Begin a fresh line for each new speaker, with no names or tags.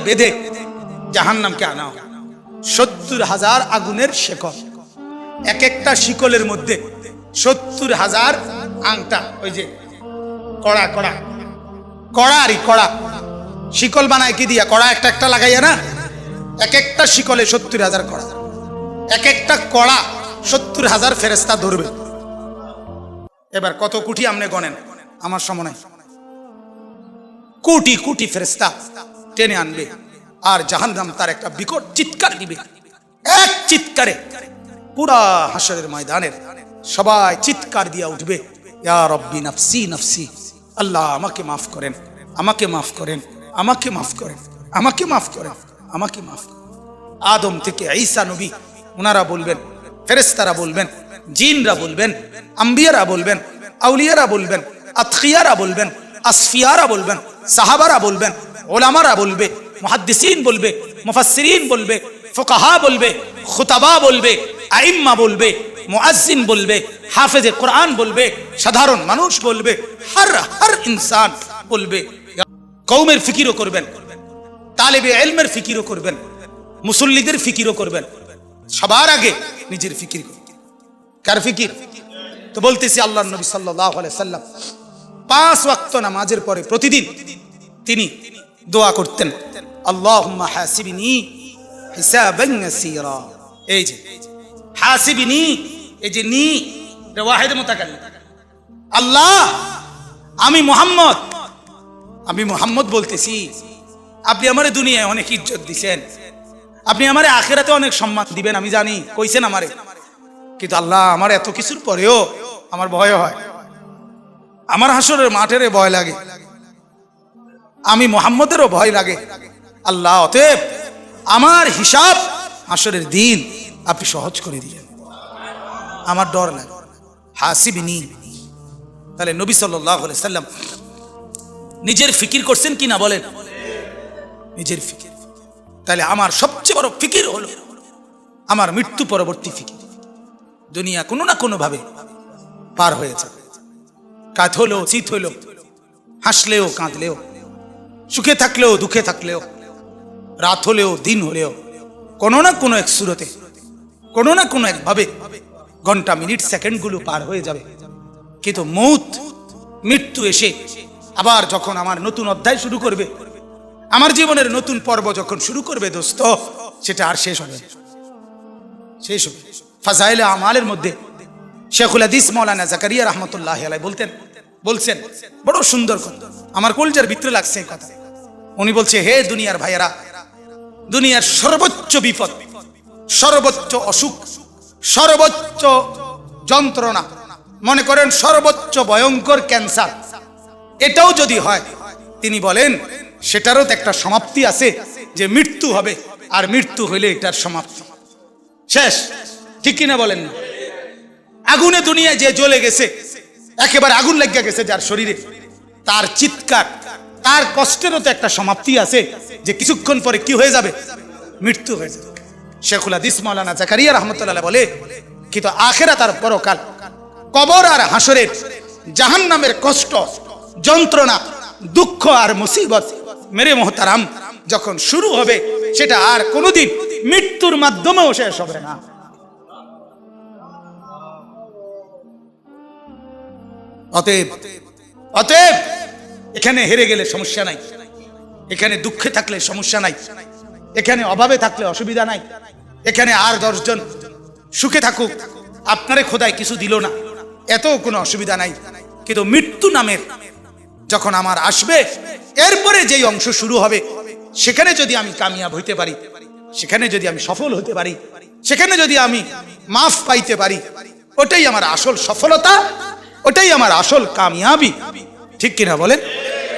বেঁধে জাহান্নামকে আনা সত্তর হাজার আগুনের শেকল। এক একটা শিকলের মধ্যে সত্তর হাজার আংটা, ওই যে কড়া কড়া। কড়া আরই কড়া। শিকল বানায় কি দিয়া? কড়া একটা একটা লাগাইয়া না? এক একটা শিকলে সত্তর হাজার কড়া। এক একটা কড়া সত্তর হাজার ফেরেস্তা ধরবে। এবার কত কোটি আপনি গণেন? আমার সময়। কোটি কোটি ফেরেস্তা টেনে আনবে। আর জাহান্নাম তার একটা বিকট চিৎকার দিবে। এক চিৎকারে পুরা হাসরের ময়দানের সবাই চিৎকার দিয়া উঠবে। ইয়া রব্বি নফসি নফসি, আল্লাহ আমাকে মাফ করেন, আমাকে মাফ করেন, আমাকে মাফ করেন, আমাকে মাফ করেন, আমাকে মাফ আদম থেকে ঈসা নবী ওনারা বলবেন ফেরেস্তারা বলবেন, জিনরা বলবেন, আম্বিয়ারা বলবেন, আউলিয়ারা বলবেন আতখিয়ারা বলবেন, আসফিয়ারা বলবেন, সাহাবারা বলবেন ওলামারা বলবে, মুহাদ্দিসিন বলবে, মুফাসসিরিন বলবে, ফুকাহা বলবে, খুতাবা বলবে, আইম্মা বলবে মুআজ্জিন বলবে, হাফেজে কোরআন বলবে, সাধারণ মানুষ বলবে, হর হর ইনসান বলবে কৌমের ফিকিরও করবেন, তালেবে এলমের ফিকিরও করবেন, মুসল্লিদের ফিকিরও করবেন, সবার আগে নিজের ফিকির। কার ফিকির তো বলতেছি আল্লাহ নবী সাল্লাহ সাল্লাম, পাঁচ ওয়াক্ত নামাজের পরে প্রতিদিন তিনি দোয়া করতেন। আল্লাহ হাসিবিনি। এই যে, হাসিবিনি, এই যে নি ওয়াহিদ আল্লাহ, আমি মোহাম্মদ আমি মোহাম্মদ বলতেছি, আপনি আমারে দুনিয়ায় অনেক ইজ্জত দিছেন, আপনি আমারে আখেরাতে অনেক সম্মান দিবেন, আমি জানি, কইছেন আমারে। কিন্তু আল্লাহ, আমার এত কিছুর পরেও আমার ভয় হয়। আমার হাসরের মাঠের ভয় লাগে। আমি মোহাম্মদেরও ভয় লাগে। আল্লাহ, অতএব আমার হিসাব হাসরের দিন আপনি সহজ করে দিলেন। আমার ডর লাগে হাসিবি হাসিবিনি। তাহলে নবী সাল্লাম নিজের ফিকির করছেন কি না বলেন? নিজের ফিকির। তাহলে আমার সবচেয়ে বড় ফিকির হলো আমার মৃত্যু পরবর্তী ফিকির। দুনিয়া কোনো না কোনো ভাবে পার হয়ে যাবে। হলেও, চিত হলেও, হাসলেও, কাঁদলেও। সুখে থাকলেও, দুঃখে থাকলেও, রাত হলেও, দিন হলেও, কোনো না কোনো এক সুরতে, কোনো না কোনো একভাবে ঘণ্টা, মিনিট, সেকেন্ডগুলো পার হয়ে যাবে। কিন্তু মৌত, মৃত্যু এসে আবার যখন আমার নতুন অধ্যায় শুরু করবে, আমার জীবনের নতুন পর্ব যখন শুরু করবে দোস্ত, সেটা আর শেষ হবে শেষ হবে ফাজাইলে আমালের মধ্যে শেখুল হাদিস মৌলানা জাকারিয়া রহমতুল্লাহ আলাই বলতেন, বলছেন, বড় সুন্দর কথা। আমার কলজার ভিতরে লাগছে এই কথা। উনি বলছে, হে দুনিয়ার ভাইয়েরা, দুনিয়ার সর্বোচ্চ বিপদ, সর্বোচ্চ অসুখ, সর্বোচ্চ যন্ত্রণা, মনে করেন সর্বোচ্চ ভয়ঙ্কর ক্যান্সার, এটাও যদি হয়, তিনি বলেন, সেটারও তো একটা সমাপ্তি আছে, যে মৃত্যু হবে, আর মৃত্যু হইলে এটার সমাপ্তি। শেষ, ঠিক কিনা বলেন না? আগুনে দুনিয়ায় যে জ্বলে গেছে, একেবারে আগুন লেগে গেছে যার শরীরে, তার চিৎকার তার কষ্টেরও তো একটা সমাপ্তি আছে, যে কিছুক্ষণ পরে কি হয়ে যাবে? মৃত্যু হয়ে যাবে। শেখুল হাদিস মাওলানা জাকারিয়া রহমতুল্লাহ বলে, কিন্তু আখেরা তার পরকাল, কবর আর হাসরের জাহান নামের কষ্ট, যন্ত্রণা, দুঃখ আর মুসিবত মেরে মোহতারাম যখন শুরু হবে, সেটা আর কোনোদিন মৃত্যুর মাধ্যমেও শেষ হবে না। অতএব অতএব এখানে হেরে গেলে সমস্যা নাই। এখানে দুঃখে থাকলে সমস্যা নাই। এখানে অভাবে থাকলে অসুবিধা নাই। এখানে আর দশজন সুখে থাকুক, আপনারে খোদায় কিছু দিল না। এত কোনো অসুবিধা নাই। কিন্তু মৃত্যু নামের যখন আমার আসবে, এরপরে যেই অংশ শুরু হবে, সেখানে যদি আমি কামিয়াব হইতে পারি, সেখানে যদি আমি সফল হতে পারি, সেখানে যদি আমি মাফ পাইতে পারি, ওটাই আমার আসল সফলতা, ওটাই আমার আসল কামিয়াবি। ঠিক কিনা বলেন?